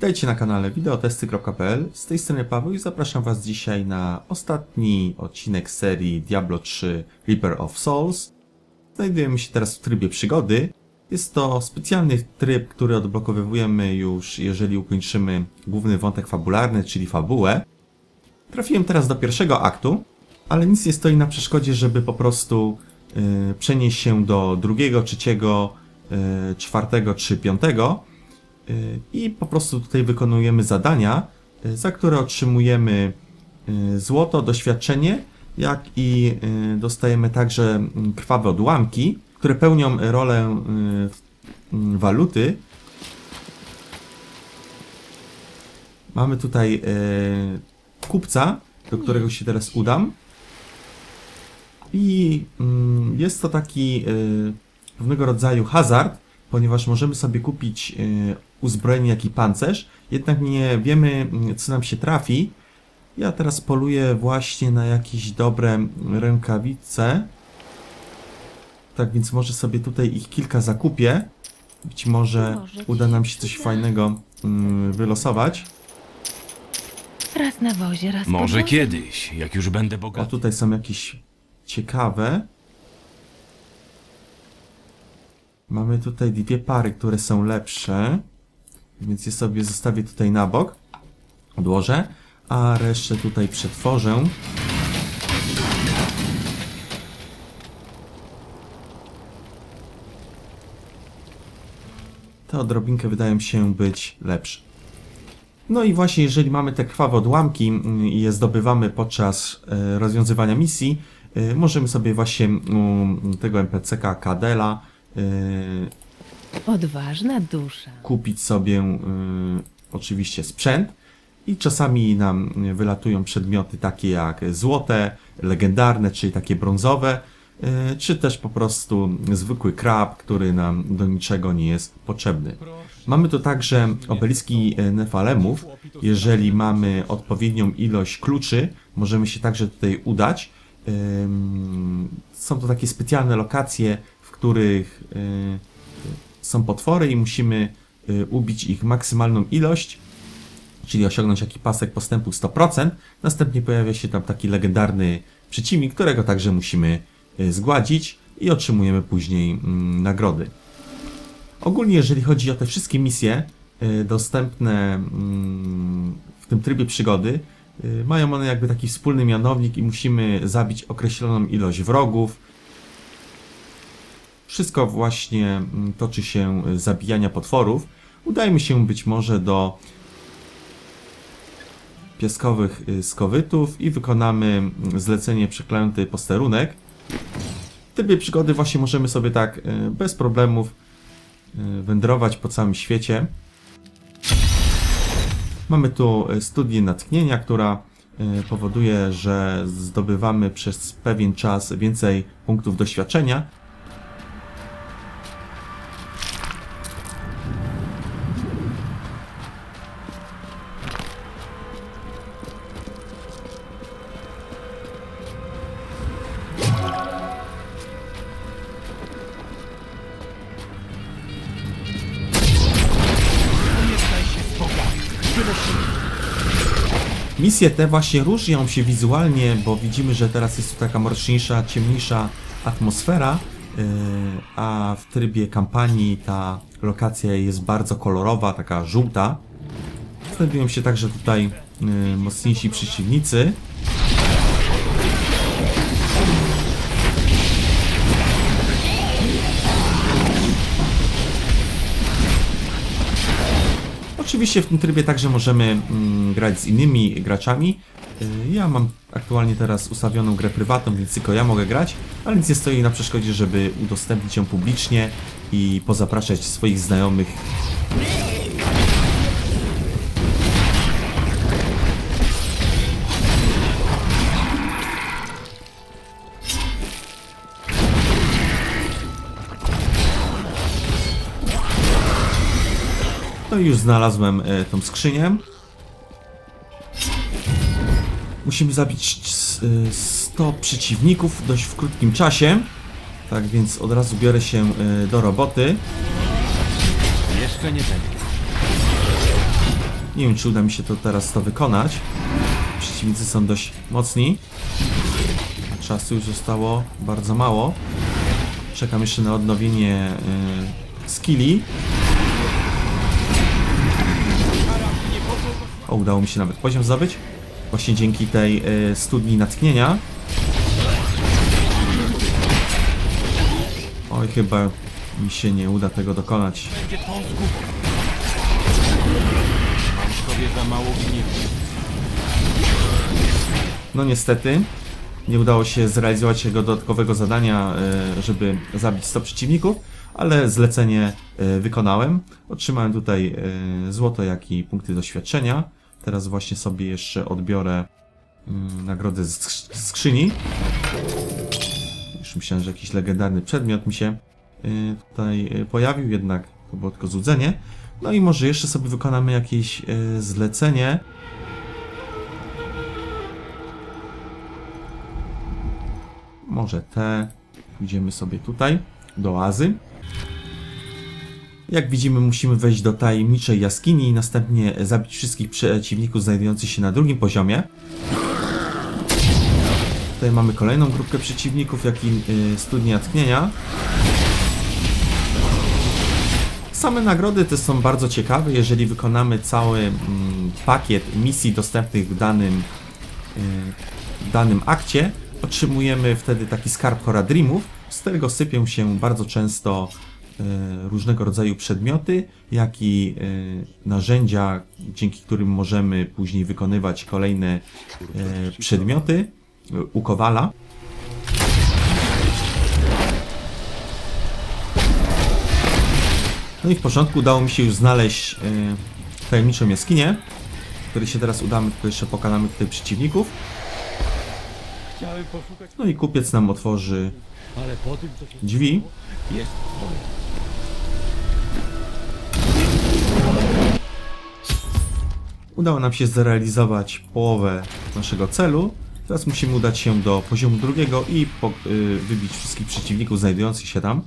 Witajcie na kanale wideotesty.pl. Z tej strony Paweł i zapraszam Was dzisiaj na ostatni odcinek serii Diablo 3 Reaper of Souls. Znajdujemy się teraz w trybie przygody. Jest to specjalny tryb, który odblokowujemy już, jeżeli ukończymy główny wątek fabularny, czyli fabułę. Trafiłem teraz do pierwszego aktu, ale nic nie stoi na przeszkodzie, żeby po prostu y, przenieść się do drugiego, trzeciego, y, czwartego czy piątego i po prostu tutaj wykonujemy zadania, y, za które otrzymujemy y, złoto, doświadczenie, jak i y, dostajemy także mm, krwawe odłamki, które pełnią rolę y, y, waluty. Mamy tutaj y, kupca, do którego się teraz udam. I mm, jest to taki y, pewnego rodzaju hazard, ponieważ możemy sobie kupić y, uzbrojenie, jak i pancerz, jednak nie wiemy, mm, co nam się trafi. Ja teraz poluję właśnie na jakieś dobre rękawice. Tak więc może sobie tutaj ich kilka zakupię. Być może Może uda nam się coś fajnego mm, wylosować. Raz na wozie, raz Może po wozie. kiedyś, jak już będę O, bogaty. tutaj są jakieś ciekawe. Mamy tutaj dwie pary, które są lepsze. Więc je sobie zostawię tutaj na bok. Odłożę. A resztę tutaj przetworzę. Te odrobinkę wydają się być lepsze. No i właśnie, jeżeli mamy te krwawe odłamki i je zdobywamy podczas e, rozwiązywania misji, e, możemy sobie właśnie tego NPC-ka Kadela e, Odważna dusza. kupić sobie e, oczywiście sprzęt i czasami nam wylatują przedmioty takie jak złote, legendarne, czyli takie brązowe, e, czy też po prostu zwykły krab, który nam do niczego nie jest potrzebny. Mamy tu także obeliski e, Nefalemów. Jeżeli mamy odpowiednią ilość kluczy, możemy się także tutaj udać. Są to takie specjalne lokacje, w których y, są potwory i musimy y, ubić ich maksymalną ilość, czyli osiągnąć jaki pasek postępu 100%. Następnie pojawia się tam taki legendarny przeciwnik, którego także musimy y, zgładzić i otrzymujemy później mm, nagrody. Ogólnie, jeżeli chodzi o te wszystkie misje y, dostępne mm, w tym trybie przygody, mają one jakby taki wspólny mianownik i musimy zabić określoną ilość wrogów. Wszystko właśnie mm, toczy się y, zabijania potworów. Udajmy się być może do piaskowych y, skowytów i wykonamy mm, zlecenie przeklęty posterunek. W trybie przygody właśnie możemy sobie tak y, bez problemów wędrować po całym świecie. Mamy tu studię natchnienia, która powoduje, że zdobywamy przez pewien czas więcej punktów doświadczenia. Misje te właśnie różnią się wizualnie, bo widzimy, że teraz jest tu taka mroczniejsza, ciemniejsza atmosfera, yy, a w trybie kampanii ta lokacja jest bardzo kolorowa, taka żółta. Znajdują się także tutaj yy, mocniejsi przeciwnicy. Oczywiście w tym trybie także możemy mm, grać z innymi graczami. Y, Ja mam aktualnie teraz ustawioną grę prywatną, więc tylko ja mogę grać, ale nic nie stoi na przeszkodzie, żeby udostępnić ją publicznie i pozapraszać swoich znajomych. No i już znalazłem e, tą skrzynię. Musimy zabić e, 100 przeciwników dość w krótkim czasie. Tak więc od razu biorę się e, do roboty. Jeszcze nie ten. Nie wiem, czy uda mi się to teraz to wykonać. Przeciwnicy są dość mocni. A Czasu już zostało bardzo mało. Czekam jeszcze na odnowienie y, skilli. O, udało mi się nawet poziom zdobyć. Właśnie dzięki tej y, studni natchnienia. Oj, chyba mi się nie uda tego dokonać. Będzie tą zgubą. Mam sobie za mało gniewu. No niestety, nie udało się zrealizować jego dodatkowego zadania, e, żeby zabić 100 przeciwników, ale zlecenie e, wykonałem. Otrzymałem tutaj złoto, jak i punkty doświadczenia. Teraz właśnie sobie jeszcze odbiorę mm, nagrodę z skrz- z skrzyni. Już myślałem, że jakiś legendarny przedmiot mi się e, tutaj e, pojawił, jednak to było tylko złudzenie. No i może jeszcze sobie wykonamy jakieś e, zlecenie. Może te. Idziemy sobie tutaj, do oazy. Jak widzimy, musimy wejść do tajemniczej jaskini i następnie zabić wszystkich przeciwników znajdujących się na drugim poziomie. Tutaj mamy kolejną grupkę przeciwników, jak i y, studnię tchnienia. Same nagrody te są bardzo ciekawe, jeżeli wykonamy cały mm, pakiet misji dostępnych w danym y, w danym akcie, otrzymujemy wtedy taki skarb Horadrimów, z którego sypią się bardzo często różnego rodzaju przedmioty, jak i e, narzędzia, dzięki którym możemy później wykonywać kolejne e, przedmioty e, u Kowala. No i w porządku, udało mi się już znaleźć e, tajemniczą jaskinię, w której się teraz udamy, tylko jeszcze pokonamy tutaj przeciwników. No i kupiec nam otworzy drzwi. jest twoje. Udało nam się zrealizować połowę naszego celu. Teraz musimy udać się do poziomu drugiego i po, y, wybić wszystkich przeciwników znajdujących się tam.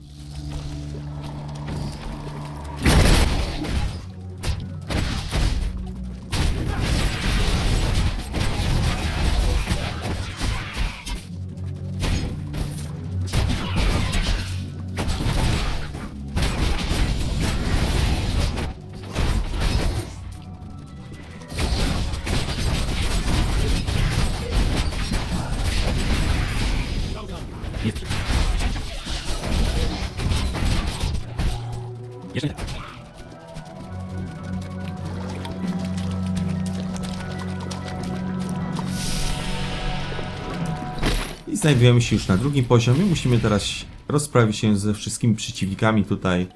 I znajdujemy się już na drugim poziomie. Musimy teraz rozprawić się ze wszystkimi przeciwnikami tutaj,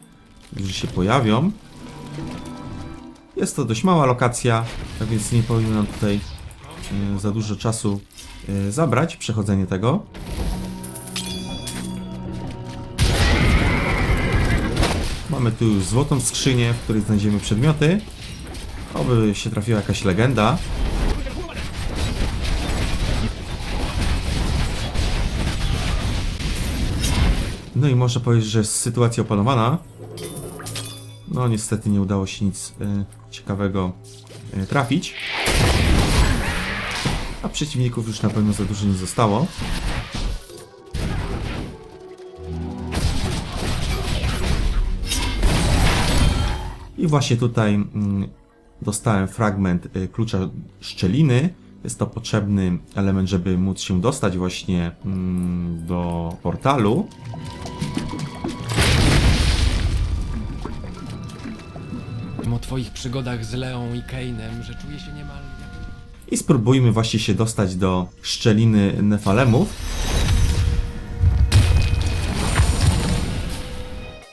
którzy się pojawią. Jest to dość mała lokacja, tak więc nie powinno nam tutaj y, za dużo czasu y, zabrać przechodzenie tego. Mamy tu już złotą skrzynię, w której znajdziemy przedmioty. Oby się trafiła jakaś legenda. No i można powiedzieć, że jest sytuacja opanowana. No niestety nie udało się nic y, ciekawego y, trafić. A przeciwników już na pewno za dużo nie zostało. I właśnie tutaj mm, dostałem fragment y, klucza szczeliny. Jest to potrzebny element, żeby móc się dostać właśnie mm, do portalu. O twoich przygodach z Leą i Kainem, że czuję się niemal jak... I spróbujmy właśnie się dostać do szczeliny Nefalemów.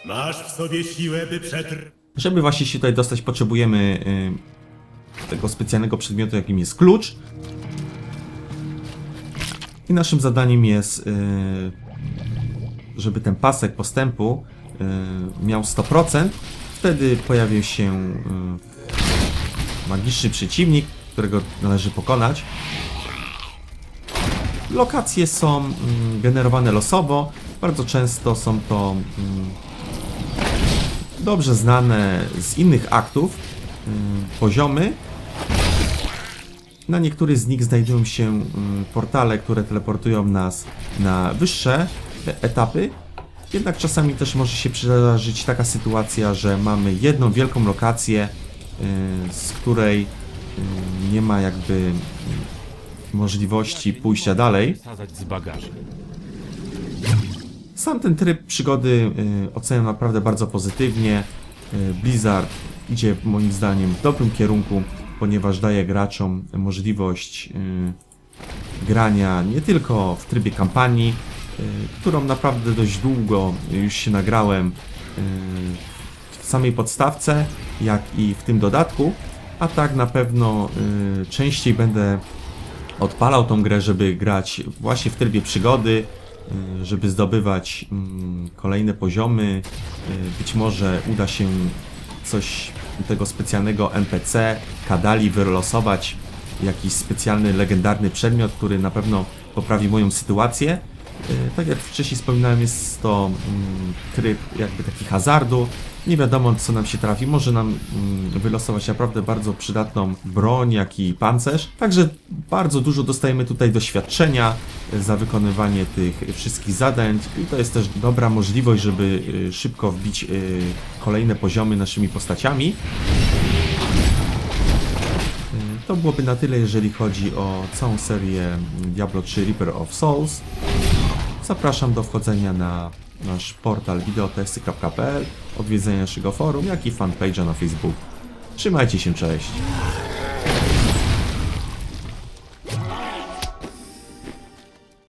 Masz w sobie siłę, by przetrwać. Żeby właśnie się tutaj dostać, potrzebujemy y, tego specjalnego przedmiotu, jakim jest klucz. I naszym zadaniem jest, y, żeby ten pasek postępu y, miał 100%. Wtedy pojawił się y, magiczny przeciwnik, którego należy pokonać. Lokacje są mm, generowane losowo. Bardzo często są to mm, dobrze znane z innych aktów. poziomy. Na niektórych z nich znajdują się y, portale, które teleportują nas na wyższe e- etapy. Jednak czasami też może się przydarzyć taka sytuacja, że mamy jedną wielką lokację, y, z której y, nie ma jakby y, możliwości pójścia dalej. Sam ten tryb przygody oceniam naprawdę bardzo pozytywnie. Blizzard idzie moim zdaniem w dobrym kierunku, ponieważ daje graczom możliwość grania nie tylko w trybie kampanii, którą naprawdę dość długo już się nagrałem y, w samej podstawce, jak i w tym dodatku, a tak na pewno y, częściej będę odpalał tą grę, żeby grać właśnie w trybie przygody, y, żeby zdobywać mm, kolejne poziomy. Y, Być może uda się coś tego specjalnego NPC, Kadali wylosować, jakiś specjalny, legendarny przedmiot, który na pewno poprawi moją sytuację. Y, Tak jak wcześniej wspominałem, jest to mm, tryb jakby taki hazardu. Nie wiadomo, co nam się trafi. Może nam mm, wylosować naprawdę bardzo przydatną broń, jak i pancerz. Także bardzo dużo dostajemy tutaj doświadczenia y, za wykonywanie tych wszystkich zadań i to jest też dobra możliwość, żeby y, szybko wbić kolejne poziomy naszymi postaciami. To byłoby na tyle, jeżeli chodzi o całą serię Diablo 3 Reaper of Souls. Zapraszam do wchodzenia na nasz portal videotesty.pl, odwiedzenia naszego forum, jak i fanpage'a na Facebooku. Trzymajcie się, cześć!